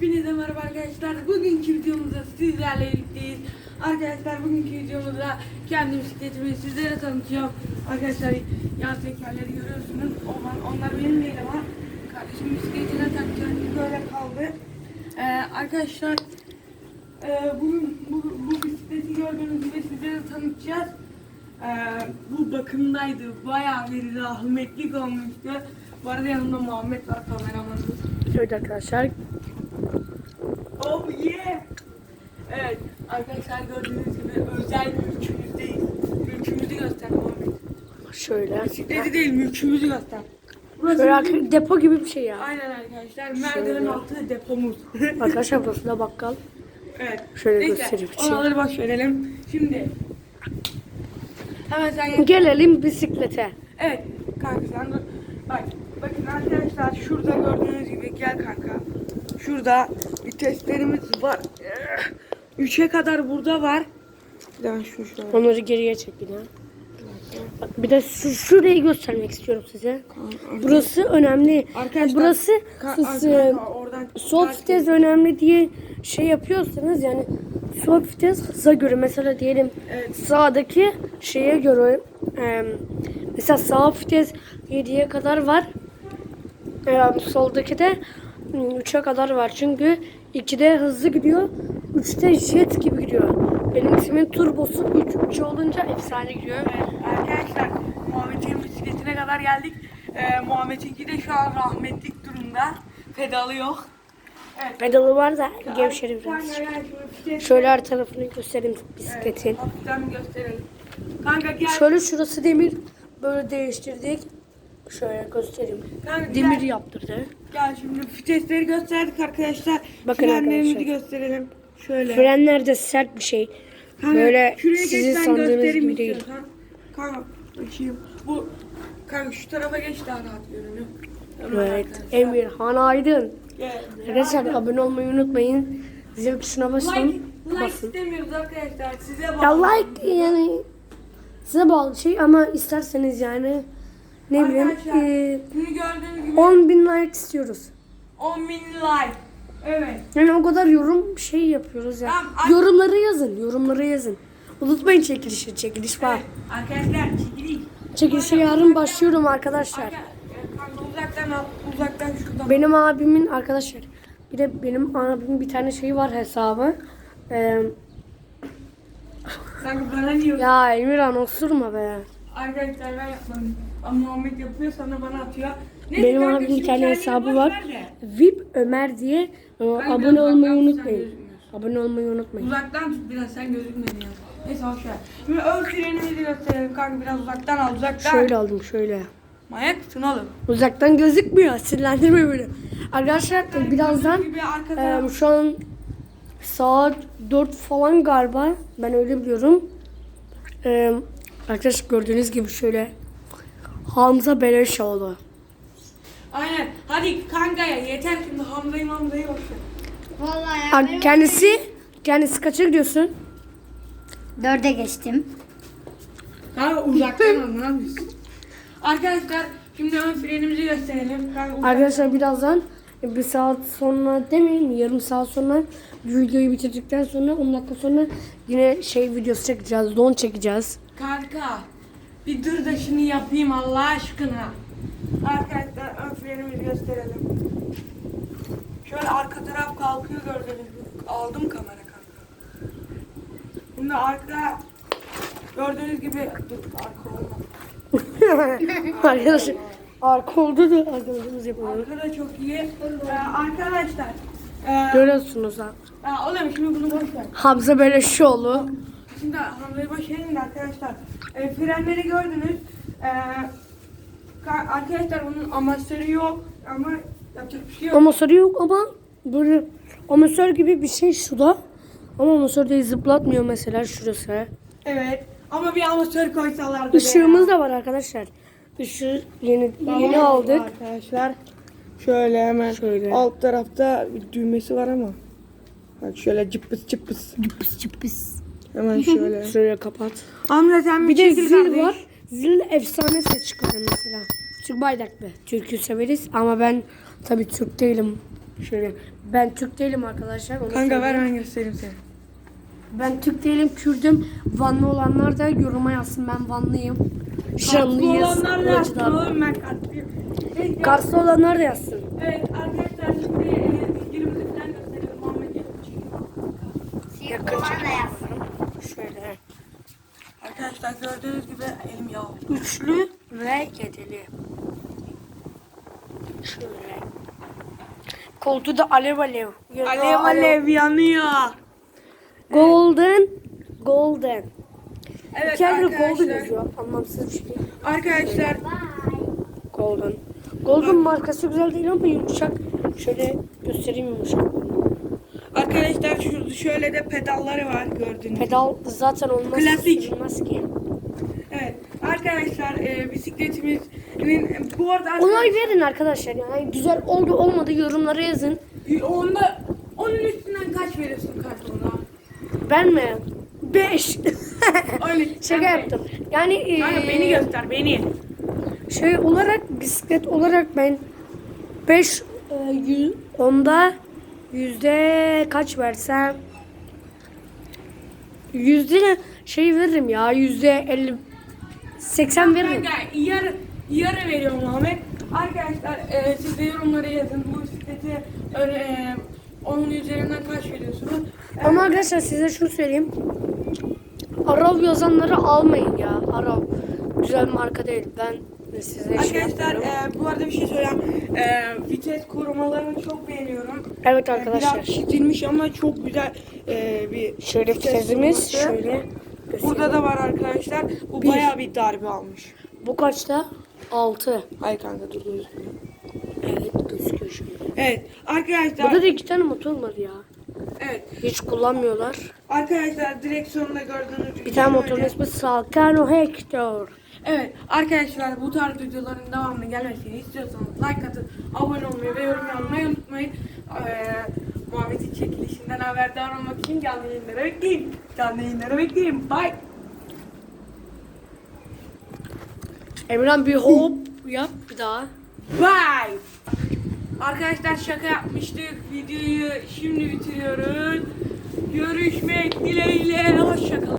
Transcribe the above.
Hepinize merhaba arkadaşlar. Bugünkü videomuzda sizlerle birlikteyiz. Arkadaşlar bugünkü videomuzda kendi bisikletimi sizlere tanıtıyorum. Arkadaşlar yan tekerleri görüyorsunuz. Onlar, onlar benim değil ama kardeşim bisikletine takacağım. Böyle kaldı. Ee, arkadaşlar e, bugün bu, bu bisikleti gördüğünüz gibi sizlere tanıtacağız. Ee, bu bakımdaydı. Bayağı bir rahmetlik olmuştu. Bu arada yanımda Muhammed var kameramanımız. Evet arkadaşlar. Oh yeah! Evet arkadaşlar gördüğünüz gibi özel mülkümüzdeyiz. Mülkümüzü göster Muhammed. Şöyle. Bisikleti değil mülkümüzü göster. Burası Böyle arka- depo gibi bir şey ya. Aynen arkadaşlar merdiven Şöyle. altı depomuz. Arkadaşlar burası da bakkal. evet. Şöyle göstereyim için. Oraları boş verelim. Şimdi hemen sen gel. Gelelim bisiklete. Evet kanka sen dur. Bak bakın arkadaşlar şurada gördüğünüz gibi gel kanka. Şurada viteslerimiz var. Üçe kadar burada var. Ben şunu şöyle. Onları geriye çek bir daha. Bak, Bir de şu, şurayı göstermek istiyorum size. Burası önemli. Arkadaşlar, Burası siz e, sol vites önemli diye şey yapıyorsanız yani sol vites hıza göre mesela diyelim Evet. sağdaki şeye göre e, mesela sağ vites 7'ye kadar var. E, soldaki de 3'e kadar var. Çünkü 2'de hızlı gidiyor. 3'te jet gibi gidiyor. Benim ismin turbosu 3, 3 olunca efsane gidiyor. Evet, arkadaşlar Muhammed'in bisikletine kadar geldik. Ee, Muhammed'inki de şu an rahmetlik durumda. Pedalı yok. Evet. Pedalı var da gevşeri Kanka, biraz. Şöyle her tarafını göstereyim Evet, bisikletin. hafiften bir gösterelim. Kanka gel. Şöyle şurası demir böyle değiştirdik. Şöyle göstereyim. Kanka, Demir gel. yaptırdı. Gel şimdi vitesleri gösterdik arkadaşlar. Bakın Frenlerimizi arkadaşlar. gösterelim. Şöyle. Frenler de sert bir şey. Kanka, Böyle şuraya geç, sizin sandığınız gibi değil. Kanka bakayım. Bu kanka şu tarafa geç daha rahat görünüyor. Tamam Evet. arkadaşlar. Emirhan Aydın. Gel. Arkadaşlar abone olmayı unutmayın. Zil tuşuna Like, basın. like Basın. istemiyoruz arkadaşlar. Size bağlı. Ya like yani size bağlı şey ama isterseniz yani ne bileyim e, Bunu gördüğünüz gibi 10 bin like istiyoruz. 10 bin like. Evet. Yani o kadar yorum şey yapıyoruz ya. Tamam, Yorumları yazın, yorumları yazın. Unutmayın çekilişi, çekiliş var. evet. Arkadaşlar çekileyim. Çekilişe yarın başlıyorum arkadaşlar. Arka, uzaktan al. Uzaktan şuradan. Benim abimin arkadaşlar bir de benim abimin bir tane şeyi var hesabı. Ee, Kanka bana niye? ya Emirhan osurma be. Arkadaşlar ben yapmadım. Ama Muhammed yapıyor sonra bana atıyor. Neyse Benim kanka, abimin bir şimdi tane kendini hesabı boş var. ver de. VIP Ömer diye e, Ben abone olmayı unutmayın. gözükmüyorsun. Abone olmayı unutmayın. Uzaktan tut biraz sen gözükmedin ya. Neyse hoş ver. Şimdi ön frenimizi gösterelim kanka biraz uzaktan al uzaktan. Şöyle aldım şöyle. Manyak mısın oğlum? Uzaktan gözükmüyor. Sinirlendirme beni. Arkadaşlar e, birazdan gibi e, şu an saat 4 falan galiba. Ben öyle biliyorum. E, arkadaşlar gördüğünüz gibi şöyle Hamza Beleşoğlu. Aynen. Hadi kanka ya yeter şimdi Hamza'yı Hamza'yı ver. Vallahi ya. Benim- Kendisi kendisi kaça gidiyorsun? Dörde geçtim. Kanka uzaktan al ne yapıyorsun? Arkadaşlar şimdi ön frenimizi gösterelim. Kanka uzak- Arkadaşlar birazdan bir saat sonra demeyeyim yarım saat sonra videoyu bitirdikten sonra 10 dakika sonra yine şey videosu çekeceğiz. Don çekeceğiz. Kanka bir dur da şunu yapayım Allah aşkına. Arkadaşlar ön frenimizi gösterelim. Şöyle arka taraf kalkıyor gördüğünüz gibi. Aldım kamera kanka. Şimdi arka gördüğünüz gibi dur arka olmadı. Arkadaşlar arka oldu da arkadaşımız yapıyor. Arka da çok iyi. Ee, arkadaşlar. E, Görüyorsunuz ha. ya oğlum şimdi bunu boş ver. Hamza Beleşoğlu. Şimdi boş verin de arkadaşlar. E, frenleri gördünüz. E, ka- arkadaşlar bunun amasörü yok ama yapacak bir şey yok. Amasörü yok ama böyle amasör gibi bir şey şurada. Ama amasör değil zıplatmıyor mesela şurası. Evet. Ama bir amasör koysalardı. Işığımız da var arkadaşlar. Işığı yeni yeni aldık. Arkadaşlar. Şöyle hemen Şöyle. alt tarafta bir düğmesi var ama. Bak şöyle cıppıs cıppıs. Cıpıs cıpıs. Hemen şöyle. Şöyle kapat. Hamza sen bir, Bir de zil kardeş. var. Zil efsane ses çıkarıyor mesela. Türk bayraklı. Türk'ü severiz ama ben tabii Türk değilim. Şöyle ben Türk değilim arkadaşlar. onu Kanka ver söyleyeyim. ben göstereyim seni. Ben Türk değilim Kürdüm. Vanlı olanlar da yoruma yazsın ben Vanlıyım. Şanlıyız. olanlar da Kılıçdaroğlu. oğlum ben. Evet, Karslı olanlar da yazsın. Evet arkadaşlar şimdi e, bilgilerimizi falan gösterelim. Muhammed Yakupçu'yu. Yakın Bana da yazsın. Şöyle. Arkadaşlar gördüğünüz gibi elim yağ. Üçlü ve yedili. Şöyle. Koltuğu da alev alev. Yanıyor Alev alev yanıyor. Golden. Golden. Evet İki yerde golden arkadaşlar. yazıyor. Anlamsız bir şey. Arkadaşlar Golden. Golden markası güzel değil ama yumuşak. Şöyle göstereyim yumuşak. Arkadaşlar şu şöyle de pedalları var gördüğünüz. Pedal zaten olmaz. Klasik. sürülmez ki. Evet arkadaşlar e, bisikletimizin bu arada Onay verin arkadaşlar. Yani güzel oldu olmadı yorumlara yazın. onda onun üstünden kaç veriyorsun kartonuna? Ben mi? 5. Öyle. Şaka yaptım. Yani e, Kanka beni göster beni. şey olarak bisiklet olarak ben 5 onda yüzde kaç versem yüzde şey veririm ya yüzde 50 80 veririm. Yarı, yarı veriyorum Ahmet. Arkadaşlar e, siz de yorumlara yazın. Bu bisikleti öyle, e, onun üzerinden kaç veriyorsunuz? E, Ama arkadaşlar size şunu söyleyeyim. Arav yazanları almayın ya. Arav güzel marka değil. Ben size şey Arkadaşlar e, bu arada bir şey söyleyeyim. E, vites korumalarını çok beğeniyorum. Evet E, arkadaşlar. Biraz çizilmiş ama çok güzel e, bir Şöyle vites vitesimiz şöyle. Burada da var arkadaşlar. Bu Bir. bayağı bir darbe almış. Bu kaçta? 6. Hayır kanka dur dur. Evet gözüküyor şimdi. Evet arkadaşlar. Burada da iki tane motor var ya. Evet. Hiç kullanmıyorlar. Arkadaşlar direksiyonda gördüğünüz gibi. Bir tane motorun ismi Salcano Hector. Evet arkadaşlar bu tarz videoların devamını gelmesini istiyorsanız like atın, abone olmayı ve yorum yapmayı unutmayın. Ee, Muhammed'in çekilişinden haberdar olmak için canlı yayınlara bekleyin. Canlı yayınlara bekleyin. Bye. Emran bir hop yap bir daha. Bye. Arkadaşlar şaka yapmıştık. Videoyu şimdi bitiriyoruz. Görüşmek dileğiyle. Hoşçakalın.